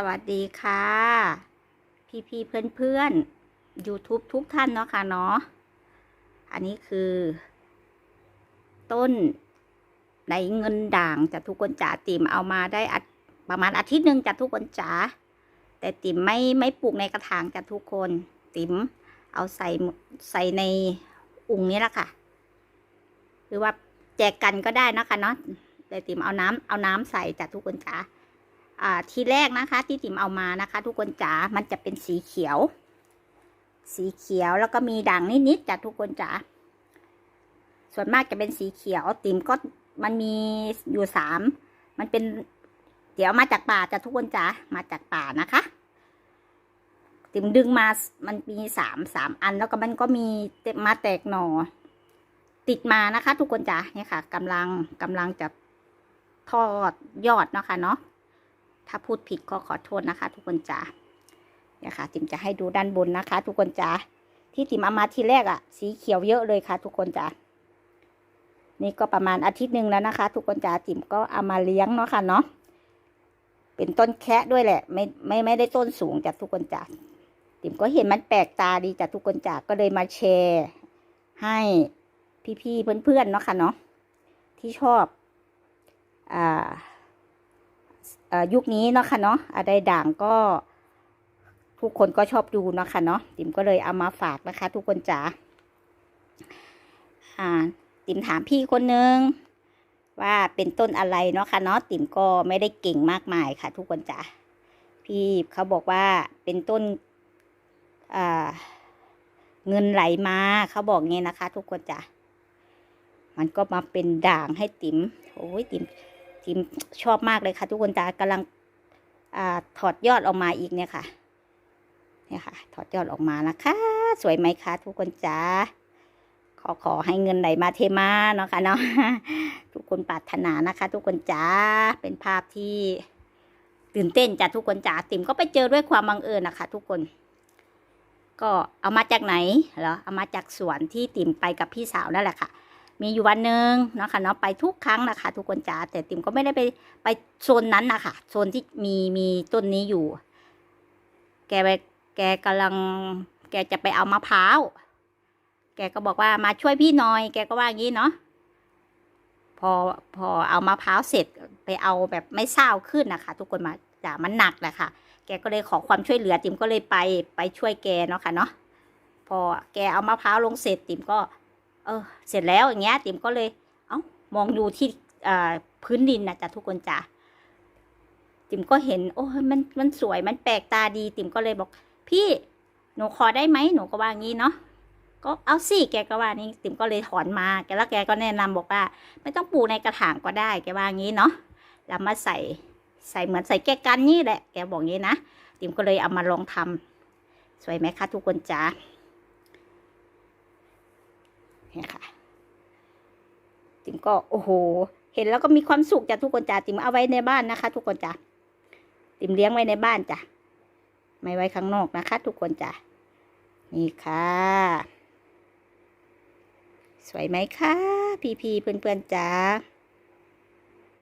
สวัสดีค่ะ พี่พี่เพื่อนเพื่อน YouTube ทุกท่านเนาะค่ะเนาะอันนี้คือ ต้นในเงินด่างจากทุกคนจ๋าติ่มเอามาได้อาประมาณอาทิตย์หนึ่งจากทุกคนจ๋าแต่ติ่มไม่ไม่ปลูกในกระถางจากทุกคน ติ่มเอาใส่ใส่ในอุงนี้แหละค่ะ หรือว่าแจกกันก็ได้นะคะเนาะแต่ติ่มเอาน้ำเอาน้ำใส่จากทุกคนจ่า ทีแรกนะคะ ที่ติ๋มเอามานะคะ ทุกคนจ๋า มันจะเป็นสีเขียว สีเขียวแล้วก็มีด่างนิดๆจ้ะทุกคนจ๋า ส่วนมากจะเป็นสีเขียว ติ๋มก็มันมีอยู่สาม มันเป็นเดี๋ยวมาจากป่าจ้ะทุกคนจ๋า มาจากป่านะคะ ติ๋มดึงมา มันมีสามสามอัน แล้วก็มันก็มีมาแตกหน่อ ติดมานะคะ ทุกคนจ๋า เนี่ยค่ะกำลังกำลังจะทอดยอดเนาะค่ะเนาะ ถ้าพูดผิดก็ขอโทษนะคะ ทุกคนจ๋าเนี่ยค่ะ ติมจะให้ดูด้านบนนะคะ ทุกคนจ๋าที่ติมเอามาทีแรกอะ่ะสีเขียวเยอะเลยค่ะ ทุกคนจ๋านี่ก็ประมาณอาทิตย์หนึ่งแล้วนะคะ ทุกคนจ๋าติมก็เอามาเลี้ยงเนาะค่ะเนาะเป็นต้นแคะด้วยแหละ ไม่ไม่ไม่ได้ต้นสูงจากทุกคนจ๋าติมก็เห็นมันแปลกตาดีจากทุกคนจ๋าก็เลยมาแชร์ ให้พี่ๆเพื่อนๆเนาะค่ะเนาะที่ชอบอ่า ยุคนี้เนาะค่ะเนาะอะไรด่างก็ทุกคนก็ชอบดูเนาะค่ะเนาะติ๋มก็เลยเอามาฝากนะคะ ทุกคนจ๋าอ่า ติ๋มถามพี่คนนึงว่าเป็นต้นอะไรเนาะค่ะเนาะติ๋มก็ไม่ได้เก่งมากมายค่ะ ทุกคนจ๋าพี่เขาบอกว่าเป็นต้นอ่าเงินไหลมาเขาบอกงี้นะคะ ทุกคนจ๋ามันก็มาเป็นด่างให้ติ๋มโอ้ยติ๋ม จิมชอบมากเลยค่ะทุกคนจ๋ากำลังอถอดยอดออกมาอีกเนี่ยค่ะ เนี่ยค่ะ ถอดยอดออกมานะคะ สวยไหมคะทุกคนจ๋าขอขอให้เงินไหลมาเทมาเนาะค่ะเนาะทุกคนปรารถนานะคะ ทุกคนจ๋าเป็นภาพที่ตื่นเต้นจ้ะทุกคนจ๋าติ๋มก็ไปเจอด้วยความบังเอิญนะคะ ทุกคน ก็เอามาจากไหนเหรอเอามาจากสวนที่ติ๋มไปกับพี่สาวนั่นแหละค่ะ มีอยู่วันหนึ่งเนาะค่ะเนาะไปทุกครั้งนะคะทุกคนจ๋าแต่ติ๋มก็ไม่ได้ไปไปโซนนั้นนะคะโซนที่มีมีต้นนี้อยู่ แกไปแกกำลัง แกจะไปเอามะพร้าวแกก็บอกว่ามาช่วยพี่หน่อย แกก็ว่างี้เนาะพอพอเอามะพร้าวเสร็จไปเอาแบบไม่เศร้าขึ้นนะคะ ทุกคนมาจ๋ามันหนักแหละค่ะ แกก็เลยขอความช่วยเหลือติ๋มก็เลยไปไปช่วยแกเนาะค่ะเนาะพอแกเอามะพร้าวลงเสร็จติ๋มก็ เออ เสร็จแล้วอย่างเงี้ยติ๋มก็เลย เอ้ามองดูที่พื้นดินนะจ๊ะทุกคนจ้ะติ๋มก็เห็น โอ้มันมันสวยมันแปลกตาดี ติ๋มก็เลยบอก พี่หนูขอได้ไหมหนูก็ว่างี้เนาะก็เอาสิแกก็ว่านี่ติ๋มก็เลยถอนมาแกแล้วแกก็แนะนำบอกว่า ไม่ต้องปลูกในกระถางก็ได้แกว่างี้เนาะแล้วมาใส่ใส่เหมือนใส่แกกันนี่แหละ แกบอกงี้นะติ๋มก็เลยเอามาลองทำสวยไหมคะทุกคนจ้า เนี่ยค่ะ ติมก็โอ้โห เห็นแล้วก็มีความสุขจ้ะทุกคนจ้ะติมเอาไว้ในบ้านนะคะ ทุกคนจ้ะติมเลี้ยงไว้ในบ้านจ้ะไม่ไว้ข้างนอกนะคะ ทุกคนจ้ะนี่ค่ะ สวยไหมคะพี่ๆเพื่อนๆจ้า